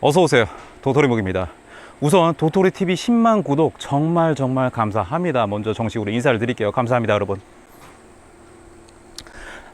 어서 오세요. 도토리묵입니다. 우선 도토리 TV 10만 구독 정말 정말 감사합니다. 먼저 정식으로 인사를 드릴게요. 감사합니다, 여러분.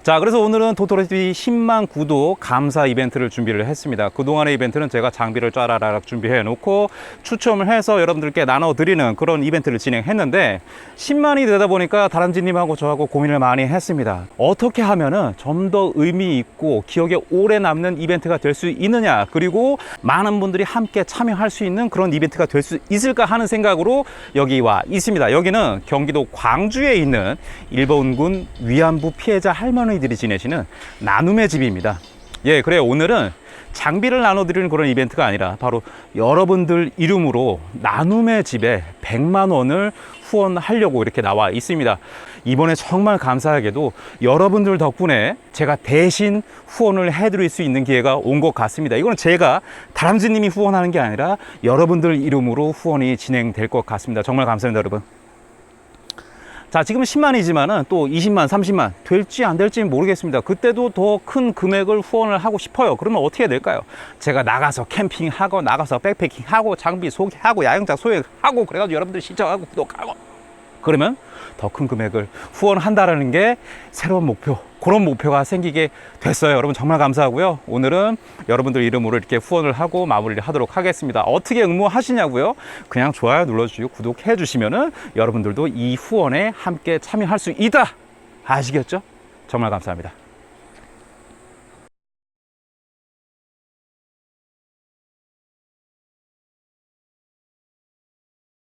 자, 그래서 오늘은 도토리 TV 10만 구독 감사 이벤트를 준비를 했습니다. 그동안의 이벤트는 제가 장비를 쫘라락 준비해 놓고 추첨을 해서 여러분들께 나눠 드리는 그런 이벤트를 진행했는데 10만이 되다 보니까 다람쥐님하고 저하고 고민을 많이 했습니다. 어떻게 하면은 좀 더 의미 있고 기억에 오래 남는 이벤트가 될 수 있느냐 그리고 많은 분들이 함께 참여할 수 있는 그런 이벤트가 될 수 있을까 하는 생각으로 여기 와 있습니다. 여기는 경기도 광주에 있는 일본군 위안부 피해자 할머니 들이 지내시는 나눔의 집입니다. 예, 그래요. 오늘은 장비를 나눠드리는 그런 이벤트가 아니라 바로 여러분들 이름으로 나눔의 집에 100만 원을 후원하려고 이렇게 나와 있습니다. 이번에 정말 감사하게도 여러분들 덕분에 제가 대신 후원을 해드릴 수 있는 기회가 온 것 같습니다. 이거는 제가 다람쥐님이 후원하는 게 아니라 여러분들 이름으로 후원이 진행될 것 같습니다. 정말 감사합니다, 여러분. 자, 지금 10만이지만은 또 20만, 30만 될지 안 될지 모르겠습니다. 그때도 더 큰 금액을 후원을 하고 싶어요. 그러면 어떻게 될까요? 제가 나가서 캠핑하고, 나가서 백패킹하고, 장비 소개하고, 야영장 소개하고, 그래가지고 여러분들 신청하고, 구독하고. 그러면 더 큰 금액을 후원한다라는 게 새로운 목표, 그런 목표가 생기게 됐어요. 여러분 정말 감사하고요. 오늘은 여러분들 이름으로 이렇게 후원을 하고 마무리를 하도록 하겠습니다. 어떻게 응모하시냐고요? 그냥 좋아요 눌러주시고 구독해 주시면은 여러분들도 이 후원에 함께 참여할 수 있다. 아시겠죠? 정말 감사합니다.